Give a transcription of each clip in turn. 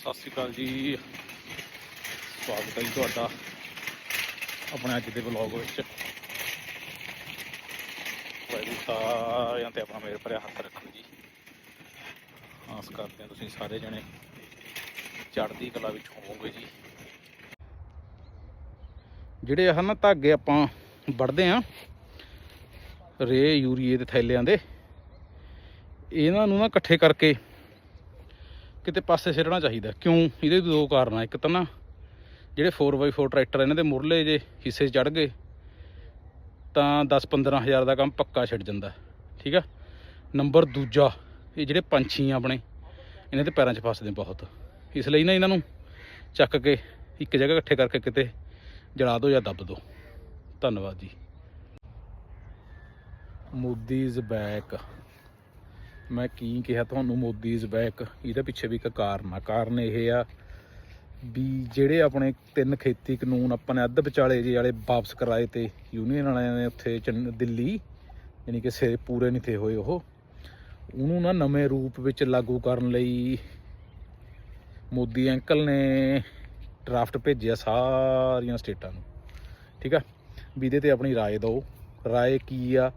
ਸਤਿ ਸ਼੍ਰੀ ਅਕਾਲ ਜੀ। ਸਵਾਗਤ ਹੈ ਜੀ ਤੁਹਾਡਾ ਆਪਣੇ ਅੱਜ ਦੇ ਵਲੌਗ ਵਿੱਚ। ਵਾਹਿਗੁਰੂ ਸਾਰਿਆਂ ਤੇ ਆਪਣਾ ਮੇਰ ਭਰਿਆ ਹੱਥ ਰੱਖੋ ਜੀ। ਆਸ ਕਰਦੇ ਹਾਂ ਤੁਸੀਂ ਸਾਰੇ ਜਣੇ ਚੜ੍ਹਦੀ ਕਲਾ ਵਿੱਚ ਹੋਵੋਗੇ ਜੀ। ਜਿਹੜੇ ਆਹ ਨਾ ਧਾਗੇ ਆਪਾਂ ਵੜਦੇ ਆ ਰੇ ਯੂਰੀਏ ਦੇ ਥੈਲਿਆਂ ਦੇ, ਇਹਨਾਂ ਨੂੰ ਨਾ ਇਕੱਠੇ ਕਰਕੇ ਕਿਤੇ ਪਾਸੇ ਸਿਰਣਾ ਚਾਹੀਦਾ। ਕਿਉਂ? ਇਹਦੇ ਦੋ ਕਾਰਨ ਆ। ਇੱਕ ਤਾਂ ਨਾ, ਜਿਹੜੇ 4x4 ਟਰੈਕਟਰ ਇਹਨਾਂ ਦੇ ਮੁਰਲੇ ਜੇ ਹਿੱਸੇ ਚੜ ਗਏ, ਤਾਂ 10-15 ਹਜ਼ਾਰ ਦਾ ਕੰਮ ਪੱਕਾ ਛੱਡ ਜਾਂਦਾ। ਠੀਕ ਆ? ਨੰਬਰ ਦੂਜਾ, ਇਹ ਜਿਹੜੇ ਪੰਛੀ ਆ ਆਪਣੇ, ਇਹਨਾਂ ਦੇ ਪੈਰਾਂ 'ਚ ਫਸਦੇ ਬਹੁਤ। ਇਸ ਲਈ ਨਾ ਇਹਨਾਂ ਨੂੰ ਚੱਕ ਕੇ ਇੱਕ ਜਗ੍ਹਾ ਇਕੱਠੇ ਕਰਕੇ ਕਿਤੇ ਜਲਾ ਦਿਓ ਜਾਂ ਦੱਬ ਦਿਓ ਧੰਨਵਾਦ ਜੀ। ਮੋਦੀ ਇਜ਼ ਬੈਕ ਮੈਂ ਕੀ ਕਿਹਾ ਤੁਹਾਨੂੰ ਮੋਦੀ ਇਜ਼ ਬੈਕ ਇਹਦੇ ਪਿੱਛੇ ਵੀ ਇੱਕ ਕਾਰਨ ਆ ਕਾਰਨ ਇਹ ਆ ਵੀ ਜਿਹੜੇ ਆਪਣੇ ਤਿੰਨ ਖੇਤੀ ਕਾਨੂੰਨ ਆਪਾਂ ਨੇ ਅੱਧ ਵਿਚਾਲੇ ਜੇ ਵਾਲੇ ਵਾਪਸ ਕਰਾਏ ਤੇ ਯੂਨੀਅਨ ਵਾਲਿਆਂ ਨੇ ਉੱਥੇ ਚੰਨ- ਦਿੱਲੀ ਯਾਨੀ ਕਿ ਸੇ ਪੂਰੇ ਨਹੀਂ ਥੇ ਹੋਏ ਉਹ ਉਹਨੂੰ ਨਾ ਨਵੇਂ ਰੂਪ ਵਿੱਚ ਲਾਗੂ ਕਰਨ ਲਈ ਮੋਦੀ ਅੰਕਲ ਨੇ ਡਰਾਫਟ ਭੇਜਿਆ ਸਾਰੀਆਂ ਸਟੇਟਾਂ ਨੂੰ ਠੀਕ ਆ ਵੀ ਇਹਦੇ ਤੇ ਆਪਣੀ رائے ਦਿਓ رائے ਕੀ ਆ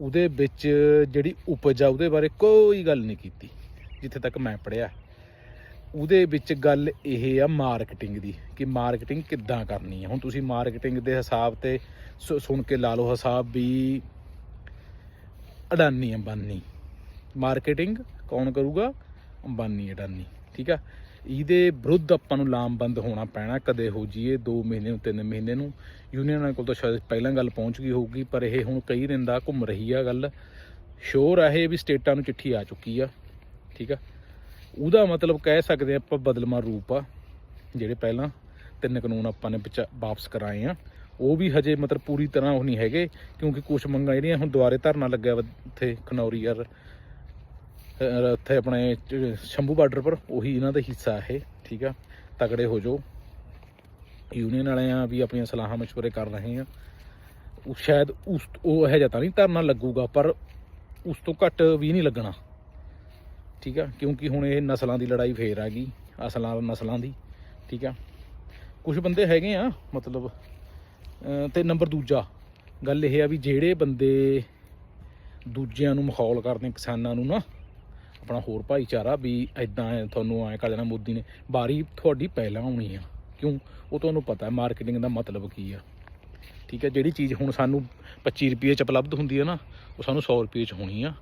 ਉਹਦੇ ਵਿੱਚ ਜਿਹੜੀ ਉਪਜ ਆ ਉਹਦੇ ਬਾਰੇ ਕੋਈ ਗੱਲ ਨਹੀਂ ਕੀਤੀ, ਜਿੱਥੇ ਤੱਕ ਮੈਂ ਪੜਿਆ ਉਹਦੇ ਵਿੱਚ ਗੱਲ ਇਹ ਆ ਮਾਰਕੀਟਿੰਗ ਦੀ, ਕਿ ਮਾਰਕੀਟਿੰਗ ਕਿੱਦਾਂ ਕਰਨੀ ਹੈ ਹੁਣ ਤੁਸੀਂ ਮਾਰਕੀਟਿੰਗ ਦੇ ਹਿਸਾਬ ਤੇ ਸੁ- ਸੁਣ ਕੇ ਲਾ ਲਓ ਹਿਸਾਬ ਵੀ ਅਡਾਨੀ, ਅੰਬਾਨੀ। ਮਾਰਕੀਟਿੰਗ ਕੌਣ ਕਰੂਗਾ? ਅੰਬਾਨੀ, ਅਡਾਨੀ। ਠੀਕ ਆ? ਇਹਦੇ ਵਿਰੁੱਧ ਆਪਾਂ ਨੂੰ ਲਾਮਬੰਦ ਹੋਣਾ ਪੈਣਾ, ਕਦੇ ਹੋ ਜੀਏ 2 ਮਹੀਨੇ ਨੂੰ 3 ਮਹੀਨੇ ਨੂੰ। ਯੂਨੀਅਨਾਂ ਕੋਲ ਤਾਂ ਸ਼ਾਇਦ ਪਹਿਲਾਂ ਗੱਲ ਪਹੁੰਚ ਗਈ ਹੋਊਗੀ, ਪਰ ਇਹ ਹੁਣ ਕਈ ਦਿਨ ਦਾ ਘੁੰਮ ਰਹੀ ਆ ਗੱਲ। ਸ਼ੋਰ ਆ ਇਹ ਵੀ ਸਟੇਟਾਂ ਨੂੰ ਚਿੱਠੀ ਆ ਚੁੱਕੀ ਆ, ਠੀਕ ਆ? ਉਹਦਾ ਮਤਲਬ ਕਹਿ ਸਕਦੇ ਆ ਆਪਾਂ ਬਦਲਮਾ ਰੂਪ ਆ, ਜਿਹੜੇ ਪਹਿਲਾਂ ਤਿੰਨ ਕਾਨੂੰਨ ਆਪਾਂ ਨੇ ਵਿੱਚ ਵਾਪਸ ਕਰਾਏ ਆ। ਉਹ ਵੀ ਹਜੇ ਮਤਲਬ ਪੂਰੀ ਤਰ੍ਹਾਂ ਉਹ ਨਹੀਂ ਹੈਗੇ, ਕਿਉਂਕਿ ਕੁਝ ਮੰਗਾਂ ਜਿਹੜੀਆਂ ਹੁਣ ਦੁਆਰੇ ਧਰਨਾ ਲੱਗਿਆ ਵਾ ਇੱਥੇ, ਖਨੌਰੀ ਯਾਰ ਇੱਥੇ ਆਪਣੇ ਸ਼ੰਭੂ ਬਾਰਡਰ ਪਰ, ਉਹੀ ਇਹਨਾਂ ਦਾ ਹਿੱਸਾ ਇਹ ਠੀਕ ਆ? ਤਗੜੇ ਹੋ ਜਾਓ। ਯੂਨੀਅਨ ਵਾਲਿਆਂ ਵੀ ਆਪਣੀਆਂ ਸਲਾਹਾਂ ਮਸ਼ਵਰੇ ਕਰ ਰਹੇ ਆ। ਉਹ ਸ਼ਾਇਦ ਉਸ, ਉਹ ਇਹ ਤਾਂ ਨਹੀਂ ਧਰਨਾ ਲੱਗੂਗਾ, ਪਰ ਉਸ ਤੋਂ ਘੱਟ ਵੀ ਨਹੀਂ ਲੱਗਣਾ। ਠੀਕ ਆ? ਕਿਉਂਕਿ ਹੁਣ ਇਹ ਨਸਲਾਂ ਦੀ ਲੜਾਈ ਫੇਰ ਆ ਗਈ, ਅਸਲਾਂ, ਨਸਲਾਂ ਦੀ, ਠੀਕ ਆ? ਕੁਝ ਬੰਦੇ ਹੈਗੇ ਆ, ਮਤਲਬ, ਅਹ, ਤੇ ਨੰਬਰ ਦੂਜਾ। ਗੱਲ ਇਹ ਆ ਵੀ ਜਿਹੜੇ ਬੰਦੇ ਦੂਜਿਆਂ ਨੂੰ ਮਖੌਲ ਕਰਦੇ ਕਿਸਾਨਾਂ ਨੂੰ ਨਾ ਆਪਣਾ ਹੋਰ ਭਾਈਚਾਰਾ ਵੀ ਐਦਾਂ ਹੈ, ਤੁਹਾਨੂੰ ਐ ਕਰ ਦੇਣਾ ਮੋਦੀ ਨੇ। ਬਾਰੀ ਤੁਹਾਡੀ ਪਹਿਲਾਂ ਆਉਣੀ ਆ। ਕਿਉਂ? ਉਹ ਤੁਹਾਨੂੰ ਪਤਾ ਹੈ ਮਾਰਕੀਟਿੰਗ ਦਾ ਮਤਲਬ ਕੀ ਆ। ਠੀਕ ਹੈ, ਜਿਹੜੀ ਚੀਜ਼ ਹੁਣ ਸਾਨੂੰ 25 ਰੁਪਏ ਚ ਉਪਲਬਧ ਹੁੰਦੀ ਹੈ ਨਾ, ਉਹ ਸਾਨੂੰ 100 ਰੁਪਏ ਚ ਹੋਣੀ ਆ।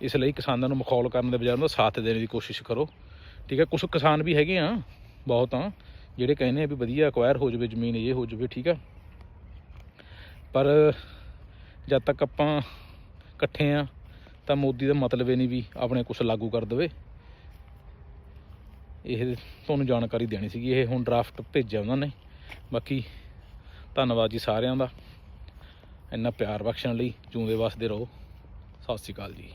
ਇਸ ਲਈ ਕਿਸਾਨਾਂ ਨੂੰ ਮਖੌਲ ਕਰਨ ਦੇ ਬਜਾਏ ਉਹਨਾਂ ਦਾ ਸਾਥ ਦੇਣ ਦੀ ਕੋਸ਼ਿਸ਼ ਕਰੋ। ਠੀਕ ਹੈ ਕੁਝ ਕਿਸਾਨ ਵੀ ਹੈਗੇ ਆ, ਬਹੁਤ ਆ, ਜਿਹੜੇ ਕਹਿੰਦੇ ਆ ਵੀ ਵਧੀਆ ਅਕਵਾਇਰ ਹੋ ਜਾਵੇ, ਜ਼ਮੀਨ ਇਹ ਹੋ ਜਾਵੇ, ਠੀਕ ਆ। ਪਰ ਜਦ ਤੱਕ ਆਪਾਂ ਇਕੱਠੇ ਆ ਤਾਂ ਮੋਦੀ ਦਾ ਮਤਲਬ ਇਹ ਨਹੀਂ ਵੀ ਆਪਣੇ ਕੁਝ ਲਾਗੂ ਕਰ ਦੇਵੇ। ਇਹ ਤੁਹਾਨੂੰ ਜਾਣਕਾਰੀ ਦੇਣੀ ਸੀਗੀ, ਇਹ ਹੁਣ ਡਰਾਫਟ ਭੇਜਿਆ ਉਹਨਾਂ ਨੇ। ਬਾਕੀ ਧੰਨਵਾਦ ਜੀ ਸਾਰਿਆਂ ਦਾ। ਇੰਨਾ ਪਿਆਰ ਬਖਸ਼ਣ ਲਈ ਜੂੰਦੇ ਵਸਦੇ ਰਹੋ। ਸਤਿ ਸ਼੍ਰੀ ਅਕਾਲ ਜੀ।